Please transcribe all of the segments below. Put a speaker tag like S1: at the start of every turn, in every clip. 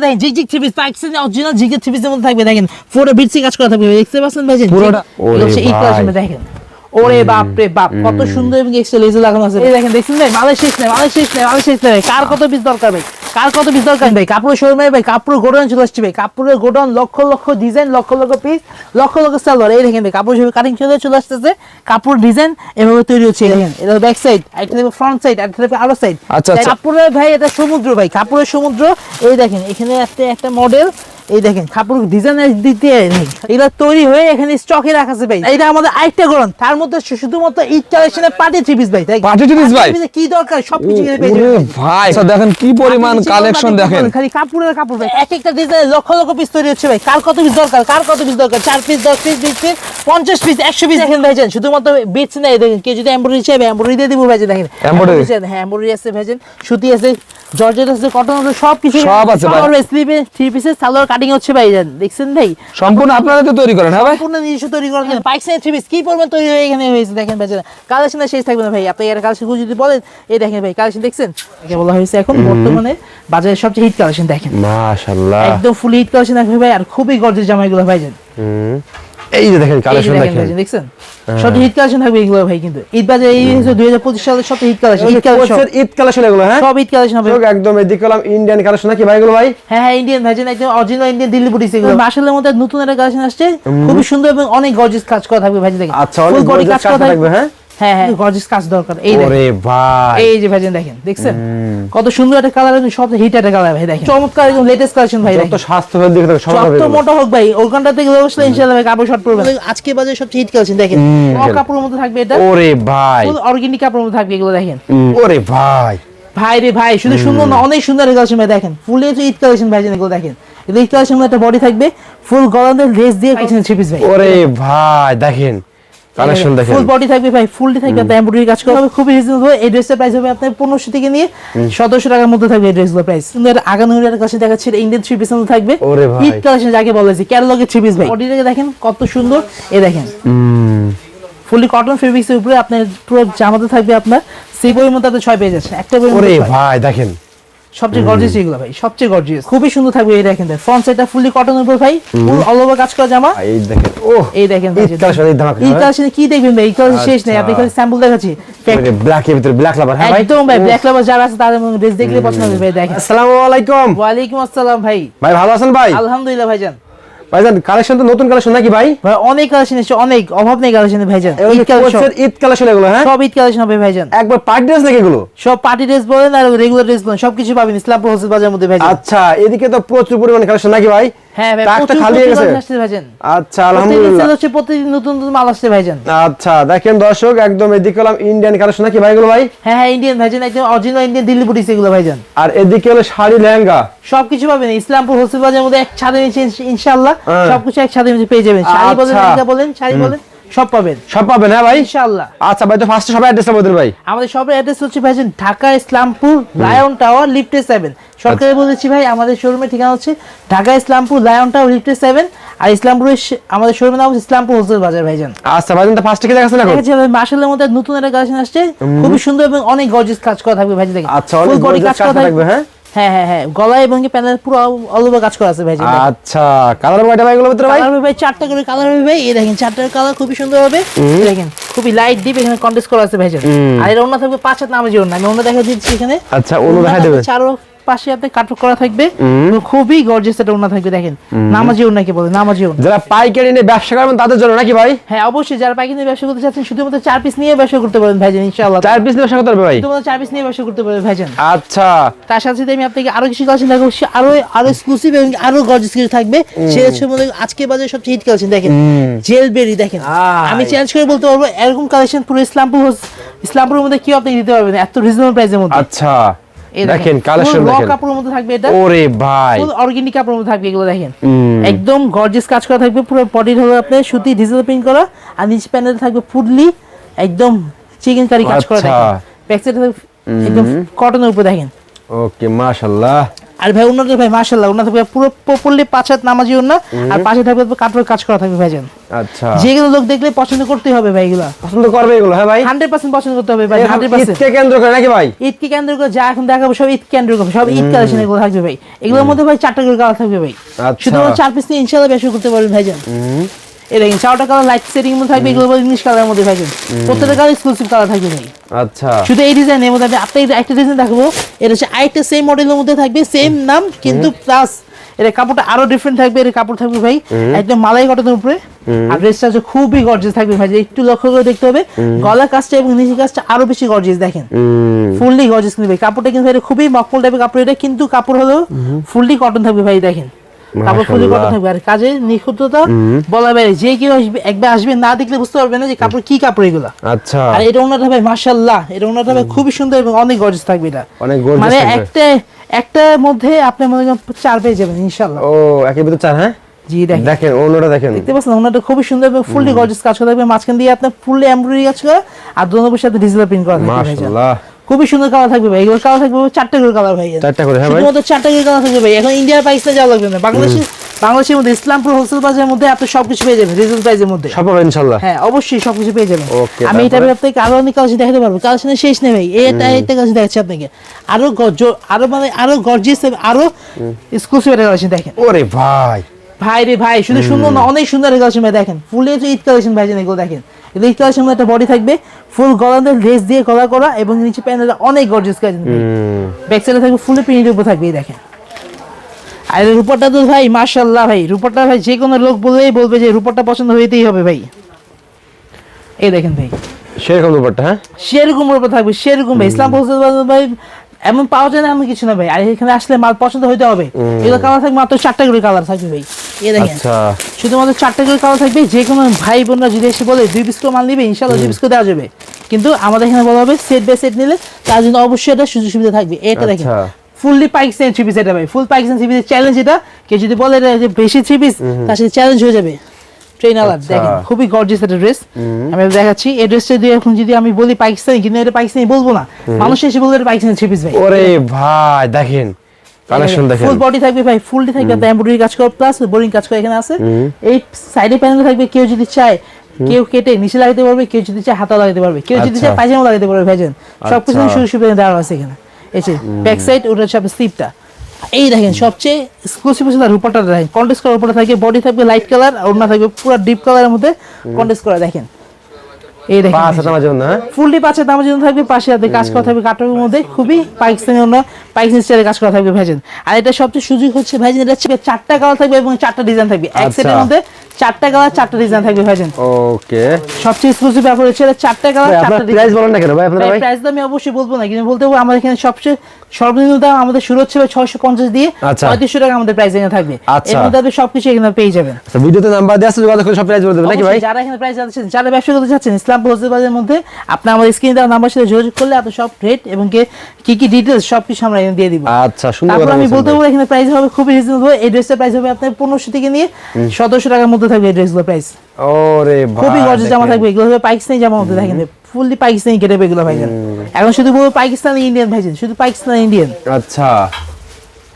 S1: দেখেন জিগ জিগ থ্রি পিস পাকিস্তানি অরিজিনাল জিগ থ্রি পিসের মধ্যে থাকবে দেখেন পুরো বিটসি কাজ করা থাকবে দেখতে পাচ্ছেন ভাই
S2: পুরোটা-
S1: এই
S2: ভাই।
S1: দেখেন। ওরে বাপ রে বাপ কত সুন্দর এবং এক্সেল লাগানো আছে। এই দেখেন দেখছেন ভাই? মালের শেষ নেই মালের শেষ নেই মালের শেষ নেই। কার কত পিস দরকার ভাই? কার কত পিস দরকার? ভাই কাপড়ের শোরুমে ভাই কাপড় গোডাউন চলে আসছে ভাই। কাপড়ের godown lakh lakh design lakh lakh piece lakh lakh salwar এই দেখেন ভাই কাপড় শোরুমে কাটিং চলে চলে আসতেছে। কাপড় ডিজাইন এভাবে তৈরি হচ্ছে দেখেন। এটা ব্যাক সাইড একটা দেখবে ফ্রন্ট সাইড একটা দেখবে আরও সাইড
S2: আচ্ছা, আচ্ছা।
S1: কাপড়ের ভাই এটা সমুদ্র ভাই কাপড়ের সমুদ্র। এই দেখেন এখানে একটা একটা মডেল এই দেখেন কাপড় ডিজাইনের দিতে এগুলো তৈরি হয়ে এখানে স্টকে রাখা আছে ভাই। এটা আমাদের আরেকটা গরম। তার মধ্যে শুধুমাত্র ঈদ কালেকশনের পার্টি থ্রি পিস ভাই তাই
S2: Party three piece ভাই?
S1: কি দরকার? সব কিছু এখানে পেয়ে যাবেন।
S2: ভাই আচ্ছা, দেখেন কি পরিমাণ কালেকশন দেখেন।
S1: খালি কাপড়ের কাপড় ভাই। এক একটা ডিজাইন লক্ষ লক্ষ পিস তৈরি হচ্ছে ভাই। কার কত পিস দরকার? কার কত পিস দরকার? চার পিস দশ পিস বিশ পিস পঞ্চাশ পিস একশো পিস দেখেন ভাইজান। শুধুমাত্র বিটস নাই দেখেন। কেউ যদি এমব্রয়ডারি চাইবে এমব্রয়ডারি দিয়ে দিব ভাইজান দেখেন। আছে, হ্যাঁ এমব্রয়ডারি আছে ভাইজান। সুতি আছে জর্জেট আছে কটন আছে সব কিছু
S2: সব আছে। ভাই।
S1: স্লিপে থ্রি পিসের সালোয়ার কাটিং হচ্ছে ভাই দেখছেন ভাই?
S2: সম্পূর্ণ আপনারা তো তৈরি করেন হ্যাঁ ভাই?
S1: সম্পূর্ণ নিজস্ব তৈরি করেন পাইক পাইক্সেন থ্রি পিস কি পরিমাণ তৈরি হয়ে এখানে হয়েছে দেখেন ভাই কালেকশন শেষ থাকবে না ভাই। আপনি এর কালেকশন যদি বলেন এই দেখেন ভাই কালেকশন দেখছেন? একে বলা হয়েছে এখন বর্তমানে বাজারে সবচেয়ে হিট কালেকশন দেখেন।
S2: মাশাআল্লাহ।
S1: একদম ফুল হিট কালেকশন দেখবে ভাই আর খুবই গর্জিয়াস জামাইগুলো ভাইজান।
S2: এই যে দেখেন
S1: এই
S2: কালেকশন
S1: দেখেন দেখছেন? হিট কালেকশন থাকবে এগুলো ভাই কিন্তু। ঈদ বাজার এই হচ্ছে দুই হাজার পঁচিশ সালের সবচেয়ে hit collection Eid collection
S2: Eid collection এগুলো হ্যাঁ?
S1: সব ঈদ কালেকশন হবে।
S2: একদম এদিকে কলাম ইন্ডিয়ান কালেকশন নাকি ভাই এগুলো ভাই?
S1: হ্যাঁ হ্যাঁ ইন্ডিয়ান ভার্জন একদম অরিজিনাল ইন্ডিয়ান দিল্লি বুটিস এগুলো। মাশাআল্লাহ মধ্যে নতুন একটা কালেকশন আসছে। খুবই সুন্দর এবং অনেক গর্জিয়াস কাজ করা থাকবে ভাই দেখেন।
S2: আচ্ছা, অনেক গর্জিয়াস কাজ করা থাকবে, হ্যাঁ?
S1: হ্যাঁ হ্যাঁ। গর্জিয়াস কাজ দরকার। এই
S2: ভাই।
S1: এই যে ভাইজান দেখেন দেখছেন? কত সুন্দর একটা কালার সব হিট একটা কালার ভাই দেখেন। চমৎকার একদম লেটেস্ট কালেকশন ভাই
S2: যত
S1: দেখেন।
S2: স্বাস্থ্যের দিকে সব
S1: যত মোটা হোক ভাই ওখানটা থেকে বসলে ইনশাআল্লাহ ভাই কাপড় শর্ট পড়বে আজকে বাজারে সবচেয়ে হিট কালেকশন দেখেন।
S2: হুম,
S1: সব
S2: দেখেন।
S1: কাপড়ের মধ্যে থাকবে এটা?
S2: ওরে ভাই।
S1: অর্গানিক কাপড়ের মধ্যে থাকবে এগুলো দেখেন।
S2: ওরে ভাই।
S1: ভাই রে ভাই শুধু সুন্দর না অনেক সুন্দর কালেকশন ভাই দেখেন। ফুল ঈদ কালেকশন ভাই এগুলো দেখেন। ঈদ কালেকশন একটা বডি থাকবে ফুল গলাদের লেস দিয়ে কালেকশন থ্রি ভাই।
S2: ওরে ভাই দেখেন। কালেকশন দেখেন।
S1: ফুল বডি থাকবে ভাই ফুলটি থাকবে। আপনার এমব্রয়ডারি কাজ করা হবে খুবই রিজনেবল এই ড্রেসের প্রাইস হবে আপনার পনেরোশো থেকে নিয়ে সতেরোশো টাকার মধ্যে থাকবে এই ড্রেসগুলোর প্রাইস সুন্দর আগানো কাছে দেখাচ্ছে ইন্ডিয়ান থ্রি মধ্যে থাকবে।
S2: ওরে ভাই।
S1: ঈদ কালেকশন যাকে বলেছি ক্যাটালগের থ্রি পিস ভাই। বডিটাকে দেখেন কত সুন্দর। এ দেখেন। ফুলি কটন ফেব্রিক্সের উপরে আপনার পুরো জামাতে থাকবে আপনার। সেই বইয়ের মধ্যে ছয় পেয়ে যাচ্ছে একটা
S2: ওরে ভাই দেখেন।
S1: সবচেয়ে গর্জিয়াস এগুলো ভাই সবচেয়ে গর্জিয়াস খুবই সুন্দর থাকবে এই দেখেন ফ্রন্ট সাইডটা ফুললি কটন উপর ভাই ফুল অল ওভার কাজ করা জামা।
S2: এই দেখেন ও
S1: এই দেখেন ভাই, কি দেখবেন ভাই? এই শেষ নেই আপনি
S2: আচ্ছা।
S1: খালি স্যাম্পল দেখাচ্ছি।
S2: ব্ল্যাক এর ভিতরে ব্ল্যাক লাভার হ্যাঁ ভাই?
S1: একদম ভাই ব্ল্যাক লাভার যারা আছে তাদের ড্রেস দেখলে পছন্দ হবে ভাই দেখেন।
S2: আসসালামু আলাইকুম।
S1: ওয়ালাইকুম আসসালাম ভাই।
S2: ভাই ভালো আছেন ভাই?
S1: আলহামদুলিল্লাহ ভাইজান।
S2: ভাইজান কালেকশন তো নতুন কালেকশন নাকি ভাই?
S1: ভাই অনেক কালেকশন এসেছে অনেক অভাব নেই কালেকশনে ভাইজান। ঈদ কালেকশন
S2: ঈদ কালেকশন এগুলো হ্যাঁ?
S1: সব ঈদ কালেকশন হবে ভাইজান।
S2: একবার পার্টি ড্রেস নাকি এগুলো?
S1: সব পার্টি ড্রেস বলেন আর রেগুলার ড্রেস বলেন সবকিছু পাবেন ইসলামপুর হোসেন বাজারের মধ্যে ভাইজান।
S2: আচ্ছা এদিকে তো প্রচুর পরিমাণে কালেকশন নাকি ভাই?
S1: হ্যাঁ ভাই
S2: খালি গেছে? আচ্ছা আলহামদুলিল্লাহ।
S1: প্রতিদিন নতুন নতুন মাল আসছে ভাইজান।
S2: আচ্ছা দেখেন দর্শক একদম এদিকে হলাম ইন্ডিয়ান কালেকশন নাকি ভাই ভাই?
S1: হ্যাঁ হ্যাঁ ইন্ডিয়ান ভাইজান একদম অরিজিনাল ইন্ডিয়ান দিল্লি বুটিস এগুলো ভাইজান।
S2: আর এদিকে হলো শাড়ি লেহেঙ্গা।
S1: সবকিছু পাবেন ইসলামপুর বাজারের মধ্যে এক ছাদের নিচে ইনশাআল্লাহ। সবকিছু এক ছাদের নিচে পেয়ে যাবেন। শাড়ি বলেন
S2: আচ্ছা।
S1: লেহেঙ্গা বলেন শাড়ি বলেন সব পাবেন।
S2: সব পাবেন হ্যাঁ ভাই?
S1: ইনশাআল্লাহ।
S2: আচ্ছা ভাই তো ফার্স্টে সবাই অ্যাড্রেসটা ভাই
S1: আমাদের সবের অ্যাড্রেস হচ্ছে ভাইজান ঢাকা ইসলামপুর লায়ন টাওয়ার লিফটে সেভেন সরকারি বলেছি ভাই আমাদের শোরুমের ঠিকানা হচ্ছে ঢাকা ইসলামপুর লায়ন টাওয়ার লিফটে সেভেন আর ইসলামপুরের আমাদের শোরুমের নাম হচ্ছে ইসলামপুর হোলসেল বাজার ভাইজান।
S2: আচ্ছা ভাইজান তো ফার্স্টে কি দেখাচ্ছেন এখন?
S1: দেখেছি ভাই মার্শালের মধ্যে নতুন একটা কালেকশন আসছে। খুবই সুন্দর এবং অনেক গর্জিয়াস কাজ করা থাকবে ভাইজান দেখেন।
S2: আচ্ছা, অনেক gorgeous কাজ থাকবে, হ্যাঁ?
S1: হ্যাঁ হ্যাঁ হ্যাঁ গলায় এবং প্যানেল পুরো অল ওভার কাজ করা আছে ভাইজান
S2: আচ্ছা কালার কয়টা ভাই ভিতরে ভাই?
S1: কালার হবে ভাই চারটা করে কালার হবে ভাই। এই দেখেন চারটার কালার খুবই সুন্দর হবে। দেখেন খুবই লাইট ডিপ এখানে কন্টেস্ট করা আছে আর এর অন্য থাকবে পাঁচ হাত নামাজি অন্য। আমি অন্য দেখা দিচ্ছি এখানে।
S2: আচ্ছা, অন্য দেখা দেবে।
S1: চারো পাশে আপনার কাটক করা থাকবে। খুবই গর্জিয়াস একটা থাকবে দেখেন। নামাজি বলে নামাজি
S2: যারা পাইকারি নিয়ে ব্যবসা করবেন তাদের জন্য নাকি ভাই?
S1: হ্যাঁ অবশ্যই যারা পাইকারি ব্যবসা করতে চাচ্ছেন শুধুমাত্র চার পিস নিয়ে ব্যবসা করতে পারেন ভাইজান ইনশাআল্লাহ।
S2: চার পিস ব্যবসা করতে পারবে ভাই?
S1: শুধুমাত্র চার পিস নিয়ে ব্যবসা করতে পারেন ভাইজান।
S2: আচ্ছা।
S1: তার সাথে সাথে আমি আপনাকে আরও কিছু কালেকশন দেখাবো সে আরও আরও এক্সক্লুসিভ এবং আরও গর্জিয়াস কিছু থাকবে। সেটা হচ্ছে মনে আজকে বাজারে সবচেয়ে হিট কালেকশন দেখেন। জেল বেরি দেখেন। আমি চেঞ্জ করে বলতে পারব এরকম কালেকশন পুরো ইসলামপুর ইসলামপুরের মধ্যে কি আপনি দিতে পারবেন এত রিজনেবল প্রাইসের মধ্যে।
S2: আচ্ছা। দেখেন কালেকশন দেখেন।
S1: কাপড়ের মধ্যে থাকবে এটা।
S2: ওরে ভাই।
S1: অর্গানিক কাপড়ের মধ্যে থাকবে এগুলো দেখেন। একদম গর্জিয়াস কাজ করা থাকবে পুরো বডি হলো আপনার সুতি ডিজিটাল প্রিন্ট করা আর নিচ প্যানেল থাকবে ফুডলি একদম চিকেন কারি কাজ করা থাকবে ব্যাক সাইড একদম কটনের উপর দেখেন।
S2: ওকে মাশাআল্লাহ।
S1: আর ভাই ওনাদের ভাই মাশাআল্লাহ ওনা থাকবে পুরো প্রপারলি পাঁচ হাত নামাজি ওনা আর পাশে থাকবে কাঠের কাজ করা থাকবে ভাইজান।
S2: আচ্ছা।
S1: যেগুলো লোক দেখলে পছন্দ করতেই হবে ভাই এগুলা।
S2: পছন্দ করবে এগুলো হ্যাঁ ভাই?
S1: হান্ড্রেড পার্সেন্ট পছন্দ করতে হবে ভাই
S2: এখন
S1: হান্ড্রেড পার্সেন্ট
S2: ঈদকে কেন্দ্র করে নাকি ভাই?
S1: ঈদকে কেন্দ্র করে যা এখন দেখাবো সব ঈদ কেন্দ্র করে সব ঈদ কালেকশন এগুলো থাকবে ভাই। এগুলোর মধ্যে ভাই চারটা করে কালার থাকবে ভাই।
S2: আচ্ছা।
S1: শুধুমাত্র চার পিস ইনশাআল্লাহ ব্যবসা করতে পারবেন ভাইজান। এই দেখেন চারটা কালার লাইট সেটিং মধ্যে থাকবে এগুলো ইংলিশ কালারের মধ্যে থাকবে। প্রত্যেকটা কালার এক্সক্লুসিভ কালার থাকবে ভাই।
S2: আচ্ছা।
S1: শুধু এই ডিজাইন এর মধ্যে একটা ডিজাইন দেখাবো। এটা হচ্ছে আরেকটা সেম মডেলের মধ্যে থাকবে সেম নাম কিন্তু প্লাস এর কাপড়টা আরও ডিফারেন্ট থাকবে এর কাপড় থাকবে ভাই একদম মালাই কটনের উপরে। আর ড্রেসটা হচ্ছে খুবই গর্জিয়াস থাকবে ভাই একটু লক্ষ্য করে দেখতে হবে। গলা কাজটা এবং নিচের কাজটা আরও বেশি গর্জিয়াস দেখেন। ফুললি গর্জিয়াস কিন্তু ভাই কাপড়টা কিন্তু ভাই খুবই মকমল টাইপের কাপড় এটা কিন্তু কাপড় হলো ফুললি কটন থাকবে ভাই দেখেন। কটন থাকবে? আর কাজের নিখুঁততা বলা বাইরে যে কেউ আসবে একবার আসবে না দেখলে বুঝতে পারবে না যে কাপড় কি কাপড় এগুলা।
S2: আচ্ছা।
S1: আর এটা ওনাটা ভাই মাশাআল্লাহ এটা ওনাটা ভাই খুবই সুন্দর এবং অনেক গর্জিয়াস থাকবে এটা।
S2: অনেক
S1: মানে একটা একটার মধ্যে আপনি মনে করেন চার পেয়ে যাবেন ইনশাআল্লাহ।
S2: ও একের ভিতর চার হ্যাঁ?
S1: জি দেখেন।
S2: দেখেন অন্যটা দেখেন।
S1: দেখতে পাচ্ছেন ওনাটা খুবই সুন্দর এবং ফুললি গর্জিয়াস কাজ করা থাকবে। মাঝখান দিয়ে আপনার ফুললি এমব্রয়ডারি কাজ করা আর দোনো পাশে ডিজিটাল প্রিন্ট করা থাকবে
S2: মাশাআল্লাহ।
S1: খুবই সুন্দর কালার থাকবে ভাই। এগুলো কালার থাকবে চারটে করে কালার ভাই।
S2: চারটা করে হ্যাঁ ভাই?
S1: শুধুমাত্র চারটা করে কালার থাকবে ভাই। এখন ইন্ডিয়ার প্রাইসটা যাওয়া লাগবে না। বাংলাদেশে বাংলাদেশের মধ্যে ইসলামপুর হোলসেল বাজারের মধ্যে আপনি সবকিছু পেয়ে যাবেন রিজনেবল প্রাইসের মধ্যে।
S2: সব পাবেন ইনশাআল্লাহ।
S1: হ্যাঁ অবশ্যই সবকিছু পেয়ে যাবেন।
S2: Okay,
S1: আমি এটা? আপনাকে আরও অনেক কালেকশন দেখাতে পারব। কালেকশনের শেষ নেই ভাই। এটা একটা কালেকশন দেখাচ্ছি আপনাকে। আরও গর্জ- আরও মানে আরও গর্জিয়াস আরও এক্সক্লুসিভ একটা কালেকশন দেখেন।
S2: ওরে ভাই।
S1: ভাই রে ভাই শুধু সুন্দর না অনেক সুন্দর কালেকশন ভাই দেখেন। ফুল হচ্ছে ঈদ কালেকশন ভাই এগুলো দেখেন। এগুলো ঈদ কালেকশন একটা বডি থাকবে ফুল গলাদের লেস দিয়ে গলা করা এবং নিচে প্যানেলটা অনেক গর্জিয়াস
S2: হুম,
S1: ব্যাক সাইডে থাকবে ফুলে প্রিন্টের উপর থাকবে দেখেন। আর এই রূপরটা তো ভাই মাশাল্লাহ ভাই রূপরটা ভাই যে কোনো লোক বললেই বলবে যে রূপরটা পছন্দ হইতেই হবে ভাই। এই দেখেন ভাই।
S2: সেরকম ব্যাপারটা হ্যাঁ?
S1: সেরকম রূপর থাকবে সেরকম ভাই। ইসলাম ভাই এমন পাওয়া যায় না এমন কিছু না ভাই। আর এখানে আসলে মাল পছন্দ হইতে হবে। এগুলো কালার থাকবে মাত্র চারটা করে কালার থাকবে ভাই। দেখেন।
S2: আচ্ছা।
S1: শুধুমাত্র চারটা করে কালার থাকবে যে কোনো ভাই বোনরা যদি এসে বলে দুই মাল নিবে ইনশাল্লাহ দুই দেওয়া যাবে। কিন্তু আমাদের এখানে বলা হবে সেট বাই সেট নিলে তার জন্য অবশ্যই এটা সুযোগ সুবিধা থাকবে। এটা দেখেন। ফুললি থ্রি পিস এটা ভাই ফুল থ্রি পিসের চ্যালেঞ্জ এটা। কেউ যদি বলে যে বেশি থ্রি পিস তার সাথে চ্যালেঞ্জ হয়ে যাবে। ট্রেন
S2: আচ্ছা।
S1: দেখেন খুবই গর্জিয়াস একটা ড্রেস আমি দেখাচ্ছি এই ড্রেসটা যদি এখন যদি আমি বলি পাকিস্তানি কিন্তু এটা পাকিস্তানি বলব না। মানুষ এসে বলবে এটা পাকিস্তানি থ্রি পিস ভাই।
S2: ওরে ভাই দেখেন কালেকশন দেখেন।
S1: ফুল বডি থাকবে ভাই ফুলটি থাকবে এমব্রয়ডারি কাজ করা প্লাস বোরিং কাজ করা। এখানে আছে এই সাইডে প্যানেলে থাকবে কেউ যদি চায় কেউ কেটে নিচে লাগাতে পারবে কেউ যদি চায় হাতা লাগাতে পারবে। কেউ যদি
S2: আচ্ছা।
S1: চায় পায়জামা লাগাতে পারবে ভাইজান সবকিছু
S2: আচ্ছা।
S1: সুযোগ সুবিধা দেওয়া আছে এখানে। এই যে ব্যাক সাইড ওটা স্লিপটা এই দেখেন সবচেয়ে এক্সক্লুসিভ হচ্ছে তার দেখেন। কন্টেস্ট করার উপরে থাকে বডি থাকবে লাইট কালার আর ওড়না থাকবে পুরো ডিপ কালারের মধ্যে কন্টেস্ট করা দেখেন। এই দেখেন
S2: পাঁচ হাজার জন্য হ্যাঁ?
S1: ফুললি পাঁচের দামের জন্য থাকবে পাশে হাতে কাজ করা থাকবে কাটারের মধ্যে খুবই পাকিস্তানি অন্য পাকিস্তানি স্টাইলে কাজ করা থাকবে ভাইজান। আর এটা সবচেয়ে সুযোগ হচ্ছে ভাইজান এটা চারটা কালার থাকবে এবং চারটা ডিজাইন থাকবে। এক
S2: আচ্ছা।
S1: সেটের মধ্যে চারটা কালার চারটা ডিজাইন থাকবে ভাইজান।
S2: ওকে
S1: সবচেয়ে এক্সক্লুসিভ ব্যাপার হচ্ছে এটা চারটা কালার চারটা
S2: প্রাইস বলেন না কেন ভাই আপনারা ভাই
S1: প্রাইস তো আমি অবশ্যই বলব না কিন্তু বলতে হবে আমাদের এখানে সবচেয়ে সর্বনিম্ন দাম আমাদের শুরু হচ্ছে ছয়শো পঞ্চাশ দিয়ে
S2: আচ্ছা।
S1: পঁয়ত্রিশশো টাকা আমাদের প্রাইস এখানে থাকবে।
S2: আচ্ছা।
S1: এর মধ্যে আপনি সবকিছু এখানে পেয়ে যাবেন।
S2: আচ্ছা ভিডিওতে নাম্বার দেওয়া আছে যোগাযোগ করে সব প্রাইস বলে দেবেন নাকি ভাই?
S1: যারা এখানে প্রাইস যাচ্ছেন যারা ব্যবসা করতে চাচ্ছেন ইসলাম বাজারের মধ্যে আপনি আমাদের স্ক্রিনে দেওয়া নাম্বার সাথে যোগাযোগ করলে আপনি সব রেট এবং কি কি ডিটেলস সব কিছু আমরা এখানে দিয়ে দিব।
S2: আচ্ছা সুন্দর
S1: আমি বলতে। পারব এখানে প্রাইস হবে খুবই রিজনেবল এই ড্রেসের প্রাইস হবে আপনার পনেরোশো থেকে নিয়ে সতেরোশো টাকার মধ্যে থাকবে এই ড্রেসগুলো প্রাইস
S2: ওরে ভাই
S1: খুবই গর্জিয়াস জামা থাকবে এগুলো হবে পাকিস্তানি জামা মধ্যে দেখেন ফুললি পাকিস্তানি কেটে এগুলো ভাইজান এখন শুধু বলব পাকিস্তানি ইন্ডিয়ান ভাইজান শুধু পাকিস্তানি ইন্ডিয়ান
S2: আচ্ছা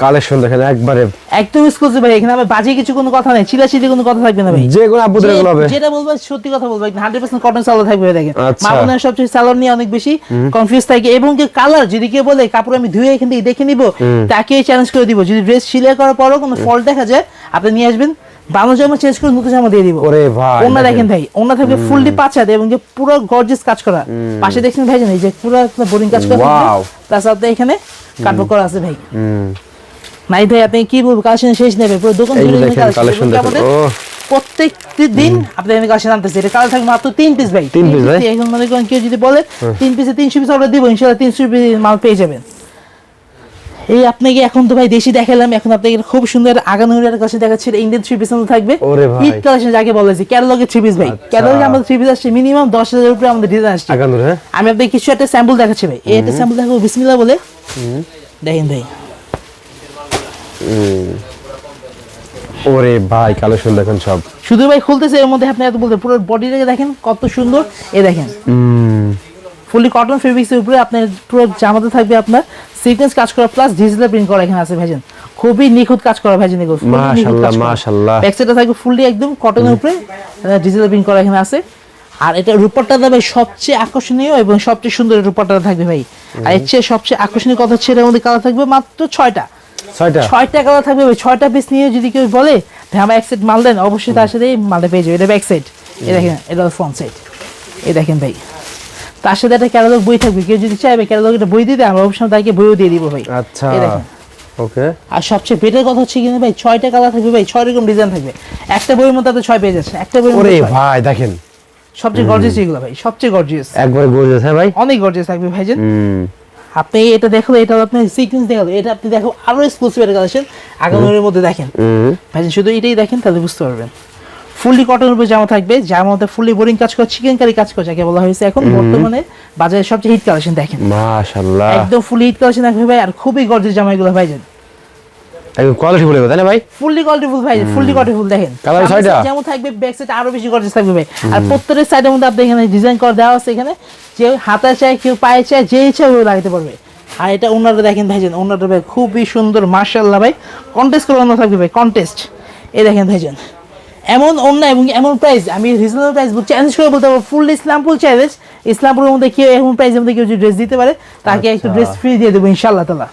S2: কালেকশন দেখেন একবারে
S1: একদম এক্সক্লুসিভ ভাই এখানে আবার বাজে কিছু কোনো কথা নেই চিলাচিলি কোনো কথা থাকবে না ভাই।
S2: যে কোনো আপুদের এগুলো হবে।
S1: যেটা বলব সত্যি কথা বলব হান্ড্রেড পার্সেন্ট কটন সালোয়ার থাকবে দেখেন।
S2: আচ্ছা।
S1: মা বোনের সবচেয়ে সালোয়ার নিয়ে অনেক বেশি কনফিউজ থাকে এবং কি কালার যদি কেউ বলে কাপড় আমি ধুয়ে এখান থেকে দেখে নিব তাকে চ্যালেঞ্জ করে দিব। যদি ড্রেস সিলাই করার পরও কোনো ফল্ট দেখা যায় আপনি নিয়ে আসবেন। জামা চেঞ্জ করে নতুন জামা দিয়ে দিব।
S2: ওরে ভাই
S1: ওনা দেখেন। ভাই ওনা থাকবে ফুললি এবং যে পুরো গর্জিয়াস কাজ করা। পাশে দেখছেন ভাই এই যে পুরো বোরিং কাজ করা এখানে কাটবো করা আছে ভাই। নাই ভাই আপনি কি বলব কালেকশন শেষ নেবে পুরো দোকান।
S2: কালেকশন
S1: প্রত্যেকটি দিন আপনি কালেকশন আনতেছে। এটা কালার থাকবে মাত্র তিন পিস ভাই।
S2: তিন piece ভাই?
S1: এখন মনে করেন কেউ যদি বলে তিন পিসে তিনশো পিস অর্ডার দিব ইনশাল্লাহ তিনশো পিস মাল পেয়ে যাবেন। এই আপনাকে এখন তো ভাই দেশি দেখালাম এখন আপনাকে খুব সুন্দর আগানোর কাছে দেখাচ্ছি ইন্ডিয়ান থ্রি পিস থাকবে।
S2: ওরে ভাই।
S1: ঈদ কালেকশন যাকে বলেছি ক্যাটালগে থ্রি পিস ভাই।
S2: আচ্ছা।
S1: ক্যাটালগে আমাদের থ্রি পিস আসছে মিনিমাম দশ হাজারের উপরে আমাদের ডিজাইন আসছে।
S2: আগানোর হ্যাঁ?
S1: আমি আপনাকে কিছু একটা স্যাম্পল দেখাচ্ছি ভাই। এই একটা স্যাম্পল দেখাবো বিসমিল্লাহ বলে। দেখেন ভাই।
S2: ওরে ভাই কালেকশন দেখেন সব।
S1: শুধু ভাই খুলতেছে এর মধ্যে আপনি এত বলতে পুরো বডিটাকে দেখেন কত সুন্দর। এ দেখেন।
S2: হুম।
S1: ফুলি কটন ফেব্রিক্সের উপরে আপনার পুরো জামাতে থাকবে আপনার। সিকোয়েন্স কাজ করা প্লাস ডিজিটাল প্রিন্ট করা এখানে আছে ভাইজান। খুবই নিখুঁত কাজ করা ভাই জিনিস
S2: মাশাআল্লাহ, মাশাআল্লাহ।
S1: ব্যাক সাইডটা থাকবে ফুললি একদম কটনের উপরে ডিজিটাল প্রিন্ট করা এখানে আছে। আর এটা রূপারটা দেবে সবচেয়ে আকর্ষণীয় এবং সবচেয়ে সুন্দর রূপারটা থাকবে ভাই। আর এর চেয়ে সবচেয়ে আকর্ষণীয় কথা হচ্ছে এর মধ্যে কালার থাকবে মাত্র ছয়টা।
S2: ছয়টা?
S1: ছয়টা কালার থাকবে ভাই ছয়টা পিস নিয়ে যদি কেউ বলে ভাই আমার এক সেট মাল দেন অবশ্যই তার সাথে মালটা পেয়ে যাবে এটা ব্যাক সাইড এই দেখেন এটা ফ্রন্ট সাইড এই দেখেন ভাই। তার সাথে একটা ক্যাটালগ বই থাকবে। কেউ যদি চাইবে ক্যাটালগ একটা বই দিতে আমরা অবশ্যই তাকে বইও দিয়ে দিব ভাই।
S2: আচ্ছা ওকে।
S1: আর সবচেয়ে বেটার কথা হচ্ছে কিনা ভাই ছয়টা কালার থাকবে ভাই ছয় রকম ডিজাইন থাকবে। একটা বইয়ের মধ্যে আপনি ছয় পেয়ে যাচ্ছেন একটা বইয়ের মধ্যে।
S2: ভাই দেখেন।
S1: সবচেয়ে গর্জিয়াস এগুলো ভাই সবচেয়ে গর্জিয়াস
S2: একবারে গর্জিয়াস হ্যাঁ ভাই?
S1: অনেক গর্জিয়াস থাকবে ভাইজান
S2: হুম।
S1: আপনি এটা দেখল এটা আপনি সিকোয়েন্স দেখাল এটা আপনি দেখো আরও এক্সক্লুসিভ একটা কালেকশন আগামীর মধ্যে দেখেন। ভাইজান শুধু এটাই দেখেন তাহলে বুঝতে পারবেন। ফুললি কটনের উপরে জামা থাকবে যার মধ্যে ফুললি বোরিং কাজ করে চিকেন কারি কাজ করে যাকে বলা হয়েছে এখন বর্তমানে বাজারে সবচেয়ে হিট কালেকশন দেখেন।
S2: মাশাআল্লাহ।
S1: একদম ফুলি হিট কালেকশন থাকবে ভাই আর খুবই গর্জিয়াস জামা এগুলো ভাইজান
S2: একদম কোয়ালিটি বলে তাই না ভাই?
S1: ফুললি কোয়ালিটি ফুল ভাই ফুললি কোয়ালিটি ফুল দেখেন। সামনের
S2: ছয়টা?
S1: যেমন থাকবে ব্যাক সাইড আরও বেশি গর্জিয়াস থাকবে ভাই। আর প্রত্যেকটা সাইডের মধ্যে আপনি এখানে ডিজাইন করে দেওয়া আছে এখানে। যে হাতা চাই কেউ পায়ে চাই যে ইচ্ছা ওই লাগাতে পারবে। আর এটা ওনারা দেখেন ভাইজান ওনারা ভাই খুবই সুন্দর মার্শাল্লাহ ভাই। কন্টেস্ট করে অন্য থাকবে ভাই কন্টেস্ট এই দেখেন ভাইজান। এমন অন্য এবং এমন প্রাইস আমি রিজনেবল প্রাইস চ্যালেঞ্জ করে বলতে পারব ফুল ইসলামপুর চ্যালেঞ্জ ইসলামপুরের মধ্যে কেউ এমন প্রাইসের মধ্যে কেউ যদি ড্রেস দিতে পারে তাকে একটু ড্রেস ফ্রি দিয়ে দেবো ইনশাল্লাহ তালা।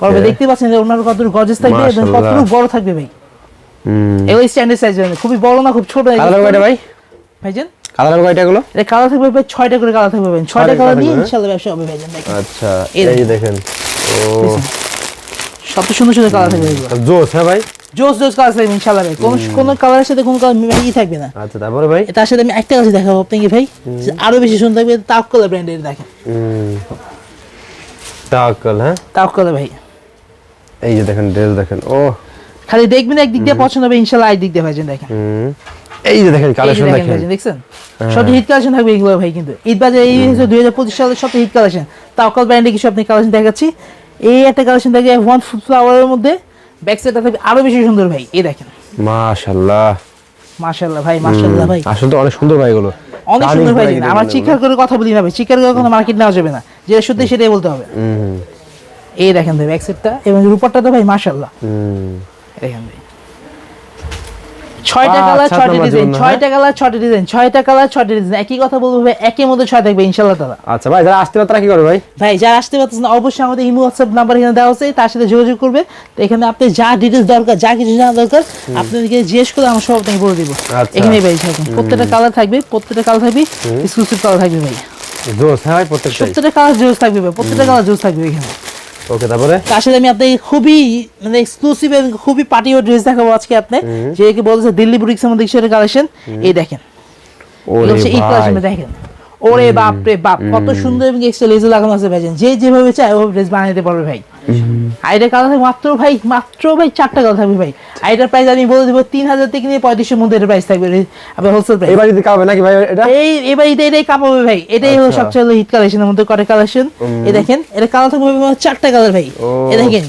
S1: পরে দেখতে পাচ্ছেন যে ওনার কত গর্জেস থাকবে এবং। কতটুকু বড় থাকবে ভাই। এগুলো স্ট্যান্ডার্ড সাইজ খুবই বড় না খুব ছোট।
S2: ভাই?
S1: ভাইজান?
S2: কালার কয়টা গুলো
S1: এটা কালার থাকবে ভাই ছয়টা করে কালার থাকবে ভাই। ছয়টা
S2: ছয়টা
S1: কালার
S2: colour
S1: দিয়ে ইনশাআল্লাহ ব্যবসা হবে ভাইজান
S2: আচ্ছা
S1: এই
S2: এই যে দেখেন। ও।
S1: সবচেয়ে সুন্দর সুন্দর কালার থাকবে
S2: জোস হ্যাঁ ভাই?
S1: জোস জোস কালার থাকবে ইনশাআল্লাহ ভাই। কোন কোন কালারের সাথে কোন কালার মিলাই থাকবে না।
S2: আচ্ছা তারপরে ভাই?
S1: তার সাথে আমি একটা দেখাবো আপনাকে ভাই। আরও বেশি সুন্দর থাকবে ব্র্যান্ডের দেখেন।
S2: তাকল হ্যাঁ?
S1: ভাই।
S2: এই যে দেখেন ড্রেস দেখেন ও।
S1: খালি দেখবেন একদিক দিয়ে পছন্দ হবে ইনশাআল্লাহ দিয়ে ভাইজান দেখেন।
S2: এই যে দেখেন কালেকশন
S1: দেখেন দেখছেন? সবচেয়ে হিট কালেকশন থাকবে এগুলো ভাই কিন্তু। ঈদ বাজার এই দুই হাজার পঁচিশ সালের সবচেয়ে হিট কালেকশন তাওকাল ব্র্যান্ডে কিছু আপনি কালেকশন দেখাচ্ছি। এই একটা কালেকশন থাকে ওয়ান ফুট ফ্লাওয়ারের মধ্যে ব্যাক সাইডটা থাকবে আরও বেশি সুন্দর ভাই এই দেখেন।
S2: মাশাআল্লাহ
S1: মাশাআল্লাহ ভাই মাশাআল্লাহ ভাই।
S2: আসলে তো অনেক সুন্দর ভাই এগুলো।
S1: অনেক সুন্দর ভাই আমার চিকার করে কথা বলি না ভাই চিকার করে কোনো মার্কেট নেওয়া যাবে না। যেটা সত্যি সেটাই বলতে হবে। এই দেখেন ভাই ব্যাক সাইডটা এবং রূপারটা তো ভাই মাশাআল্লাহ
S2: হুম।
S1: দেখেন ভাই। ছয়টা কালার ছয়টা ডিজাইন ছয়টা কালার ছয়টা ডিজাইন ছয়টা কালার ছয়টা ডিজাইন একই কথা বলব ভাই মধ্যে ছয় থাকবে ইনশাআল্লাহ তাআলা।
S2: আচ্ছা ভাই যারা আসতে তারা কি করবে ভাই?
S1: ভাই যারা আসতে পারতেছেন না, অবশ্যই আমাদের ইমো হোয়াটসঅ্যাপ নাম্বার এখানে দেওয়া আছে তার সাথে যোগাযোগ করবে। তো এখানে আপনি যা ডিটেলস দরকার যা কিছু জানা দরকার আপনাদেরকে জিজ্ঞেস করে আমরা সব আপনাকে বলে দিব।
S2: আচ্ছা।
S1: এখানেই ভাই প্রত্যেকটা কালার থাকবে প্রত্যেকটা কালার থাকবে এক্সক্লুসিভ কালার থাকবে ভাই।
S2: জোস হ্যাঁ ভাই
S1: প্রত্যেকটা কালার জোস থাকবে ভাই প্রত্যেকটা কালার জোস থাকবে এখানে।
S2: ওকে তারপরে?
S1: তার আমি আপনাকে খুবই মানে এক্সক্লুসিভ এবং খুবই পার্টি ও ড্রেস দেখাবো আজকে আপনি। যে কি বলছে দিল্লি বুটিক্সের মধ্যে কিছু কালেকশন এই দেখেন।
S2: ওরে
S1: এই কালেকশন দেখেন। ওরে বাপ রে বাপ কত সুন্দর এবং এক্সট্রা লেজার লাগানো আছে ভাইজান যে যেভাবে চায় ওভাবে ড্রেস বানাইতে পারবে ভাই। আইডার কালার থাকবে মাত্র ভাই মাত্র ভাই চারটা কালার থাকবে ভাই। আইডার প্রাইস আমি বলে দেবো তিন হাজার থেকে নিয়ে পঁয়ত্রিশের মধ্যে এটা প্রাইস থাকবে। আপনার হোলসেল প্রাইস
S2: এবার যদি নাকি ভাই এটা?
S1: এই এবার এটা এটাই কাপাবে ভাই। এটাই হলো
S2: আচ্ছা।
S1: সবচেয়ে হিট কালেকশনের মধ্যে করে কালেকশন এই দেখেন এটা কালার থাকবে চারটা কালার ভাই। এই দেখেন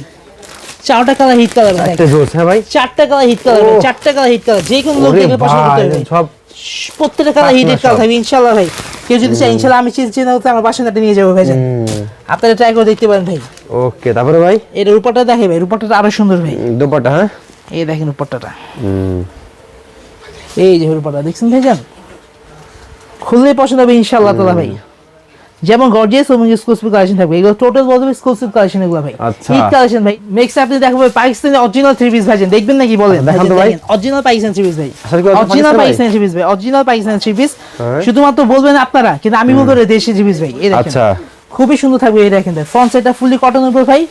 S1: চারটা কালার হিট কালার ভাই। চারটা কালার হিট কালার চারটা কালার হিট কালার যে কোনো লোক দেখলে পছন্দ করতে
S2: সব
S1: প্রত্যেকটা কালার হিটেড কালার থাকবে ইনশাল্লাহ ভাই। কেউ যদি চাই ইনশাল্লাহ আমি চিন্তা চিন্তা করতে আমার নিয়ে যাব ভাই আপনারা ট্রাই করে দেখতে পারেন ভাই।
S2: ওকে তারপরে ভাই?
S1: এটা দেখে ভাই আরও সুন্দর ভাই।
S2: হ্যাঁ?
S1: এই দেখেন এই যে দেখছেন ভাই যান খুললে পছন্দ হবে ইনশাল্লাহ তালা ভাই। যেমন গর্জিয়াস এবং এক্সক্লুসিভ কালেকশন থাকবে। এগুলো টোটাল বলতে হবে এক্সক্লুসিভ কালেকশন এগুলো ভাই।
S2: আচ্ছা।
S1: হিট কালেকশন ভাই। নেক্সট আপনি দেখাবো পাকিস্তানি অরিজিনাল থ্রি পিস ভাই দেখবেন নাকি বলেন?
S2: দেখান তো ভাই।
S1: অরিজিনাল পাকিস্তানি থ্রি পিস ভাই। অরিজিনাল
S2: পাকিস্তানি
S1: থ্রি পিস ভাই। Original Pakistani three piece. শুধুমাত্র বলবেন আপনারা কিন্তু আমি বলব দেশি থ্রি পিস ভাই। এই দেখেন।
S2: আচ্ছা।
S1: খুবই সুন্দর থাকবে এই দেখেন। ফ্রন্ট সাইডটা ফুললি কটনের উপর ভাই।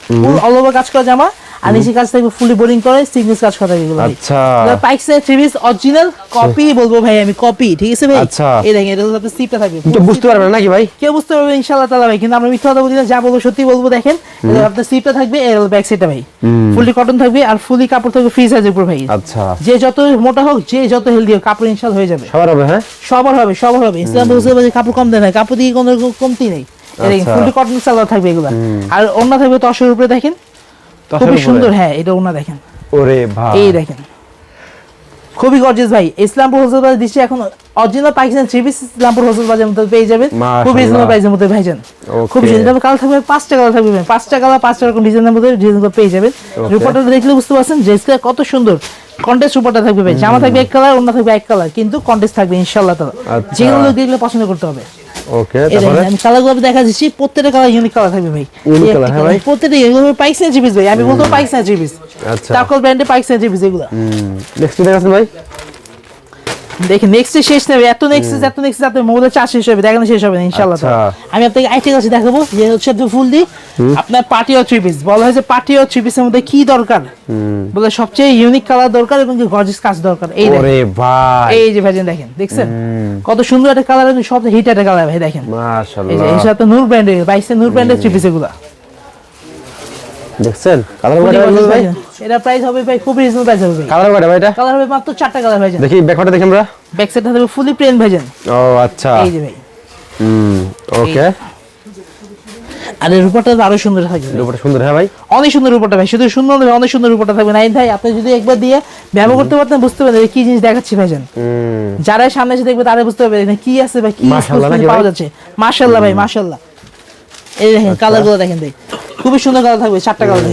S1: অল ওভার কাজ করা জামা। আর নিচে কাজ থাকবে ফুললি বোরিং করে সিগনেস কাজ করা এগুলো
S2: আচ্ছা।
S1: পাইক্সের থ্রি পিস অরিজিনাল কপি বলব ভাই আমি কপি ঠিক আছে ভাই?
S2: আচ্ছা।
S1: এই দেখেন এটা হচ্ছে সিপটা থাকবে।
S2: কিন্তু বুঝতে পারবে নাকি ভাই?
S1: কেউ বুঝতে পারবে ইনশাআল্লাহ তাআলা ভাই কিন্তু আমরা মিথ্যা কথা বলি না যা বলব সত্যি বলব দেখেন। এটা আপনার সিপটা থাকবে এর ব্যাক সাইডটা ভাই। ফুললি কটন থাকবে আর ফুললি কাপড় থাকবে ফ্রি সাইজের উপর ভাই।
S2: আচ্ছা।
S1: যে যত মোটা হোক যে যত হেলদি হোক কাপড় ইনশাল হয়ে যাবে।
S2: সবার হবে হ্যাঁ?
S1: সবার হবে সবার হবে। ইসলাম বলছে যে কাপড় কম দেয় না কাপড় দিয়ে কোনো কমতি নেই। ফুললি কটন সালোয়ার থাকবে এগুলা। আর অন্য থাকবে তসের উপরে দেখেন। খুবই সুন্দর হ্যাঁ এটা ওনা দেখেন।
S2: ওরে ভাই।
S1: এই দেখেন। খুবই গর্জিয়াস ভাই। ইসলামপুর হোলসেল বাজার দিচ্ছে এখন original Pakistan three piece Islampur wholesale বাজারের মধ্যে পেয়ে যাবেন। খুব
S2: মাশাআল্লাহ।
S1: রিজনেবল প্রাইসের মধ্যে ভাইজান। খুব
S2: Okay.
S1: রিজনেবল কালার থাকবে পাঁচটা কালার থাকবে পাঁচটা কালার পাঁচটা রকম ডিজাইনের মধ্যে ডিজাইন পেয়ে যাবেন। রূপাটা দেখলে বুঝতে পারছেন ড্রেসটা কত সুন্দর। কন্টেস্ট রূপাটা থাকবে ভাই। জামা থাকবে এক কালার অন্য থাকবে এক কালার। কিন্তু কন্টেস্ট থাকবে ইনশাআল্লাহ তাআলা। যেগুলো লোক দেখলে পছন্দ করতে হবে।
S2: ওকে তারপরে?
S1: আমি কালারগুলো দেখা দিচ্ছি প্রত্যেকটা কালার ইউনিক কালার থাকবে ভাই। এই
S2: colour, হ্যাঁ ভাই?
S1: প্রত্যেকটা এগুলো পাইক্সেন জিপিস ভাই। আমি বলতো পাইক্সেন জিপিস জিপিস এগুলো
S2: নেক্সট দেখাচ্ছেন ভাই?
S1: নেক্সট শেষ নেবে এত নেক্সট এত নেক্সট মোবাইলের শেষ হবে দেখানো শেষ হবে ইনশাআল্লাহ।
S2: আচ্ছা।
S1: আমি আপনাকে আইটি কাছে দেখাবো যে হচ্ছে ফুল দি আপনার পার্টি ও থ্রি পিস বলা হয়েছে পার্টি ও থ্রি পিসের মধ্যে কি দরকার? বলে সবচেয়ে ইউনিক কালার দরকার এবং গর্জিয়াস কাজ দরকার। এই
S2: ওরে ভাই।
S1: এই যে ভাইজান দেখেন দেখছেন? কত সুন্দর একটা কালার সব হিট একটা কালার ভাই দেখেন। এই যে
S2: মাশাআল্লাহ
S1: এই নূর ব্র্যান্ডের বাইশে নূর ব্র্যান্ডের থ্রি পিস এগুলা।
S2: দেখছেন? কালার কয়টা ভাই?
S1: এটা প্রাইস হবে ভাই খুবই রিজনেবল প্রাইস হবে
S2: কালার কয়টা ভাই এটা?
S1: কালার হবে মাত্র কালার ভাইজান।
S2: দেখি ব্যাকওয়ার্ডে দেখি আমরা।
S1: ব্যাক সাইডটা হবে ফুলি প্লেন ভাইজান।
S2: ও আচ্ছা।
S1: এই যে ভাই।
S2: হুম ওকে।
S1: আর এই রূপটা আরও সুন্দর থাকবে
S2: দুপুরটা সুন্দর হ্যাঁ ভাই?
S1: অনেক সুন্দর রূপটা ভাই শুধু সুন্দর অনেক সুন্দর রূপটা থাকবে। নাইন ভাই আপনি যদি একবার দিয়ে ব্যবহার করতে পারতেন বুঝতে পারবেন যে কি জিনিস দেখাচ্ছি ভাইজান।
S2: হুম।
S1: যারা সামনে এসে দেখবে তারা বুঝতে পারবে কি আছে বা কি পাওয়া
S2: ভাই?
S1: যাচ্ছে। মাশাআল্লাহ ভাই মাশাআল্লাহ। এই দেখেন
S2: আচ্ছা।
S1: কালারগুলো দেখেন ভাই খুবই সুন্দর কালার থাকবে চারটা কালার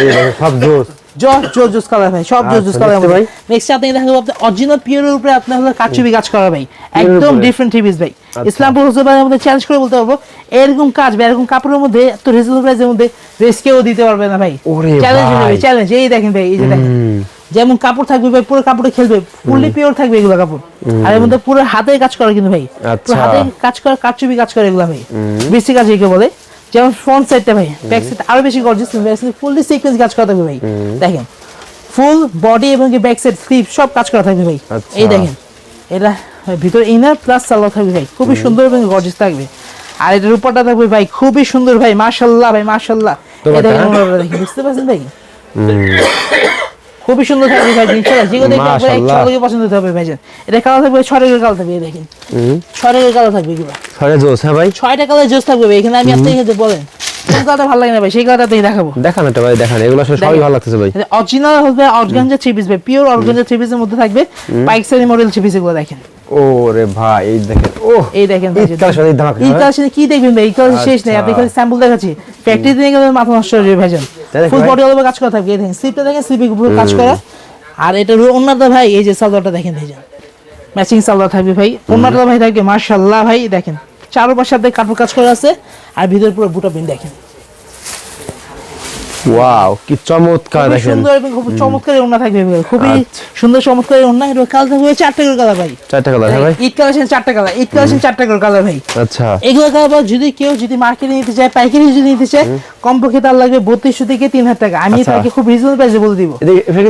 S2: এই দেখেন সব জোস।
S1: জোস জোস জোস কালার ভাই সব জোস জোস
S2: আচ্ছা,
S1: কালার ভাই।
S2: ভাই।
S1: নেক্সট আপনি আপনি অরিজিনাল পিওরের উপরে আপনার হলো কাচুবি কাজ করা ভাই। একদম ডিফারেন্ট টিভিস ভাই।
S2: আচ্ছা।
S1: চ্যালেঞ্জ করে বলতে পারব এরকম কাজ বা এরকম কাপড়ের মধ্যে এত রিজনেবল প্রাইসের মধ্যে রেস দিতে পারবে না ভাই। চ্যালেঞ্জ
S2: ভাই।
S1: চ্যালেঞ্জ এই দেখেন ভাই এই যে দেখেন। যেমন কাপড় থাকবে ভাই পুরো কাপড়ে খেলবে ফুললি পিওর থাকবে এগুলো কাপড়। আর এর মধ্যে পুরো হাতে কাজ করে কিন্তু ভাই। পুরো
S2: আচ্ছা।
S1: হাতে কাজ করে কারচুপি কাজ করে এগুলো ভাই। বেশি কাজ একে বলে। যেমন ফ্রন্ট সাইডটা ভাই ব্যাক সাইড আরও বেশি গর্জিয়াস ফুললি সিকোয়েন্স কাজ করা থাকবে ভাই। দেখেন ফুল বডি এবং ব্যাক সাইড স্লিপ সব কাজ করা থাকবে ভাই।
S2: আচ্ছা।
S1: এই দেখেন এটা ভিতরে ইনার প্লাস সালোয়ার থাকবে ভাই। খুবই সুন্দর এবং গর্জিয়াস থাকবে। আর এটার উপরটা থাকবে ভাই খুবই সুন্দর ভাই মাশাআল্লাহ ভাই মাশাআল্লাহ এটা দেখেন বুঝতে পারছেন ভাই? খুবই সুন্দর থাকবে ভাই ইনশাআল্লাহ যেগুলো দেখবে একবার
S2: মাশাআল্লাহ।
S1: একশো পছন্দ হতে হবে ভাইজান। এটা কালার থাকবে ছয়টা কালার থাকবে দেখেন। ছয়টা কালার থাকবে এগুলো।
S2: ছড়ে জোস হ্যাঁ ভাই?
S1: ছয়টা কালার জোস থাকবে এখানে আমি আপনাকে বলেন। কোন কালারটা ভালো লাগে না ভাই সেই কালারটা আপনাকে দেখাবো।
S2: দেখান এটা ভাই দেখান। এগুলো আসলে সবই ভালো লাগতেছে ভাই।
S1: অরিজিনাল হবে অর্গানজা থ্রি পিস ভাই পিওর অর্গানজা থ্রি পিসের মধ্যে থাকবে। পাইকসারি মডেল থ্রি পিস এগুলো দেখেন।
S2: ওরে ভাই এই দেখেন ও
S1: এই দেখেন এই
S2: হ্যাঁ?
S1: কি দেখবেন ভাই? এই কালেকশন শেষ নেই
S2: আচ্ছা।
S1: আপনি খালি স্যাম্পল দেখাচ্ছি। ফ্যাক্টরি থেকে গেলে মাথা নষ্ট হয়ে যাবে ভাইজান। ফুল
S2: ভাই?
S1: বডি কাজ করা থাকবে দেখেন স্লিপটা দেখেন স্লিপের উপরে কাজ করা। আর এটা অন্যটা ভাই এই যে সালোয়ারটা দেখেন ভাইজান ম্যাচিং সালোয়ার থাকবে ভাই। অন্যটা ভাই থাকবে মার্শাল্লাহ ভাই দেখেন। চারোপাশে কাপড় কাজ করা আছে আর ভিতরে পুরো বুটা পিন দেখেন।
S2: ওয়াও কি চমৎকার দেখেন।
S1: সুন্দর এবং খুব চমৎকার ওন্না থাকবে ভাই। খুবই
S2: আচ্ছা।
S1: সুন্দর চমৎকার ওন্না এটা কালার থাকবে চারটা করে কালার ভাই।
S2: চারটা কালার হ্যাঁ ভাই।
S1: ঈদ কালেকশন চারটা কালার ঈদ কালেকশন চারটা করে কালার ভাই।
S2: আচ্ছা।
S1: এগুলো কালার যদি কেউ যদি মার্কেটে নিতে চায় পাইকারি যদি নিতে চায় কমপক্ষে তার লাগবে বত্রিশশো থেকে তিন হাজার টাকা। আমি
S2: আচ্ছা।
S1: তাকে খুব রিজনেবল প্রাইসে বলে দিব।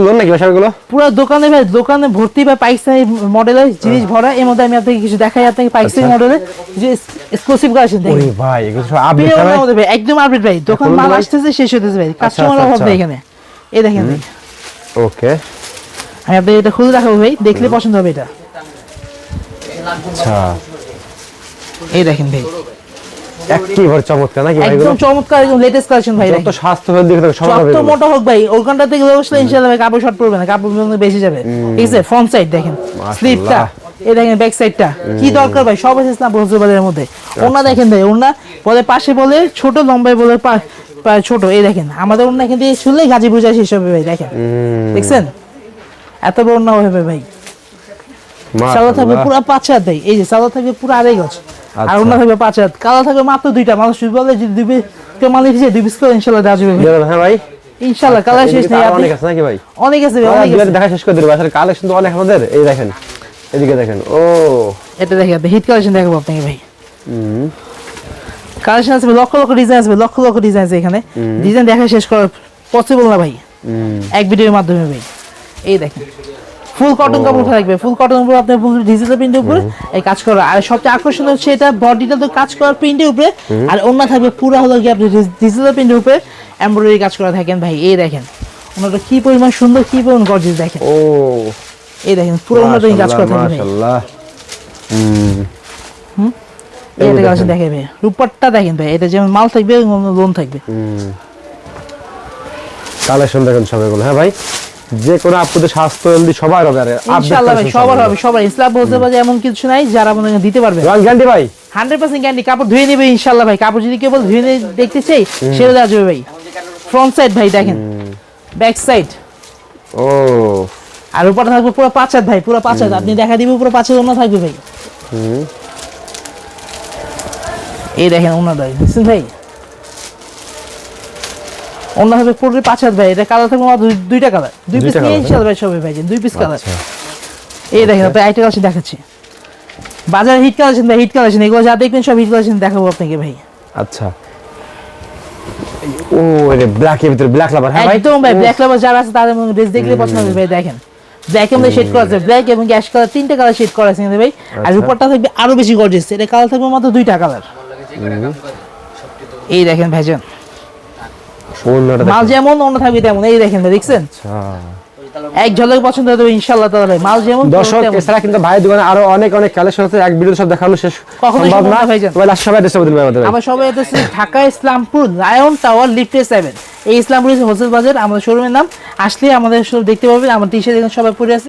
S2: লোন নাকি ভাই সবগুলো
S1: পুরো দোকানে ভাই দোকানে ভর্তি বা পাইকারি মডেলের জিনিস ভরা। এর মধ্যে আমি আপনাকে কিছু দেখাই আপনাকে
S2: আচ্ছা।
S1: মডেলের যে এক্সক্লুসিভ কালেকশন দেখেন।
S2: ভাই আপডেট ভাই
S1: ভাই, একদম আপডেট ভাই। দোকান মাল
S2: ভাই।
S1: আসতেছে শেষ হতেছে ভাই। কাস্টমার
S2: আচ্ছা,
S1: অভাব
S2: আচ্ছা।
S1: নেই এখানে। এই দেখেন ভাই।
S2: ওকে
S1: আমি আপনাকে এটা খুলে দেখাবো ভাই দেখলে পছন্দ হবে এটা।
S2: আচ্ছা।
S1: এই দেখেন ভাই।
S2: একেবারে চমৎকার নাকি ভাই
S1: একদম চমৎকার একদম লেটেস্ট কালেকশন ভাই
S2: যত স্বাস্থ্য সব হবে
S1: যত মোটা হোক ভাই ওখানটা থেকে বসলে ইনশাআল্লাহ ভাই কাপড় শর্ট পড়বে না কাপড় বেশি যাবে। ঠিক আছে ফ্রন্ট সাইড দেখেন স্লিপটা এই দেখেন ব্যাক সাইডটা কি দরকার ভাই সব আছে ইসলাম বলছে বাজারের মধ্যে ওনা দেখেন ভাই ওনা বলে পাশে বলে ছোট লম্বাই বলে ছোট এই দেখেন আমাদের ওনা এখান থেকে শুনলে গাজীপুর যায় শেষ হবে ভাই দেখেন। দেখছেন? এত বড় ওনা হবে ভাই। সাদা থাকবে। পুরো পাঁচ হাত ভাই এই যে সাদা থাকবে পুরো আড়াই গজ। আর
S2: আচ্ছা।
S1: ওনা থাকবে পাঁচ হাত কালো থাকবে মাত্র দুইটা। মানুষ বলে যদি দুই পিস কেউ মাল নিতে চায়, দুই পিস করে ইনশাল্লাহ দেওয়া যাবে
S2: হ্যাঁ ভাই।
S1: ইনশাল্লাহ কালার শেষ নেই আরও
S2: অনেক আছে নাকি ভাই?
S1: অনেক আছে ভাই,
S2: দেখা শেষ করে দেবো আসলে কালেকশন তো অনেক আমাদের। এই দেখেন এদিকে দেখেন ও।
S1: এটা দেখে আপনি হিট কালেকশন দেখাবো আপনাকে ভাই।
S2: হুম,
S1: কালেকশন আছে লক্ষ লক্ষ ডিজাইন আছে লক্ষ লক্ষ ডিজাইন আছে এখানে। ডিজাইন দেখা শেষ করা পসিবল না ভাই। এক ভিডিওর মাধ্যমে ভাই। এই দেখেন। ফুল কটন কাপড় থাকবে ফুল কটন উপর আপনার ফুল ডিজিটাল প্রিন্টের উপরে এই কাজ করা। আর সবচেয়ে আকর্ষণীয় হচ্ছে এটা বডিটা তো কাজ করা প্রিন্টের উপরে আর অন্য থাকবে পুরো হলো কি আপনি ডিজিটাল প্রিন্টের উপরে। এমব্রয়ডারি কাজ করা থাকেন ভাই এই দেখেন। ওনাটা কি পরিমাণ সুন্দর কি পরিমাণ গর্জিয়াস দেখেন।
S2: ও।
S1: এই দেখেন পুরো ওনাটা কাজ করা থাকবে
S2: মাশাআল্লাহ হুম।
S1: এই
S2: এই দেখেন।
S1: ভাই রূপারটা দেখেন ভাই এটা যেমন মাল থাকবে লোন থাকবে।
S2: কালেকশন দেখেন সব এগুলো হ্যাঁ ভাই? যে কোনো আপুদের স্বাস্থ্য হেলদি সবার হবে আর
S1: ইনশাআল্লাহ সবার হবে সবার। ইসলাম বলতে পারে এমন কিছু নাই যারা মনে দিতে পারবে।
S2: রং গ্যারান্টি ভাই।
S1: হান্ড্রেড পার্সেন্ট গ্যারান্টি কাপড় ধুয়ে নেবে ইনশাল্লাহ ভাই। কাপড় যদি কেবল ধুয়ে দেখতে চাই সেটা দেওয়া যাবে ভাই। ফ্রন্ট সাইড ভাই দেখেন। ব্যাক সাইড
S2: ও।
S1: আর উপরে থাকবে পুরো পাঁচ হাত ভাই পুরো পাঁচ হাত। আপনি দেখা দিবে পুরো পাঁচ হাত অন্য থাকবে ভাই। এই দেখেন অন্য ভাই বুঝছেন ভাই? অন্য হবে পাঁচ হাত ভাই এটা কালার থাকবে দুইটা কালার দুই পিস নিয়ে ইনশাল্লাহ ভাই সবাই ভাই দুই পিস কালার
S2: আচ্ছা।
S1: এই দেখেন তো আইটা কালেকশন দেখাচ্ছি। বাজারে হিট কালেকশন ভাই হিট কালেকশন এগুলো যা দেখবেন সব হিট কালেকশন দেখাবো আপনাকে ভাই।
S2: আচ্ছা। ও রে ব্ল্যাক এর ভিতরে ব্ল্যাক লাভার হ্যাঁ ভাই?
S1: একদম ভাই ব্ল্যাক লাভার যারা আছে তাদের মধ্যে ড্রেস দেখলে পছন্দ হবে ভাই দেখেন। ব্ল্যাক এর মধ্যে শেড করা আছে ব্ল্যাক এবং গ্যাস কালার তিনটা কালার শেড করা আছে ভাই। আর
S2: আচ্ছা।
S1: উপরটা থাকবে আরও বেশি গর্জিয়াস এটা কালার থাকবে মাত্র দুইটা কালার এই দেখেন ভাইজান। মাল যেমন অন্য থাকবে তেমন। এই দেখেন দেখছেন?
S2: আচ্ছা।
S1: এক ঝলক পছন্দ হবে ইনশাআল্লাহ তাআলা ভাই। মাল যেমন
S2: দর্শক এছাড়া কিন্তু ভাই দোকানে আরও অনেক অনেক কালেকশন আছে। এক ভিডিও সব দেখানো শেষ। সম্ভব না। তবে সবাই দেশে বদল আমাদের।
S1: আমার সবাই ঢাকা ইসলামপুর লায়ন টাওয়ার লিফটে সেভেন এই ইসলামপুর হোলসেল বাজার আমাদের শোরুমের নাম। আসলে আমাদের সব দেখতে পাবেন। আমার টি শার্ট সবাই পরে আছে।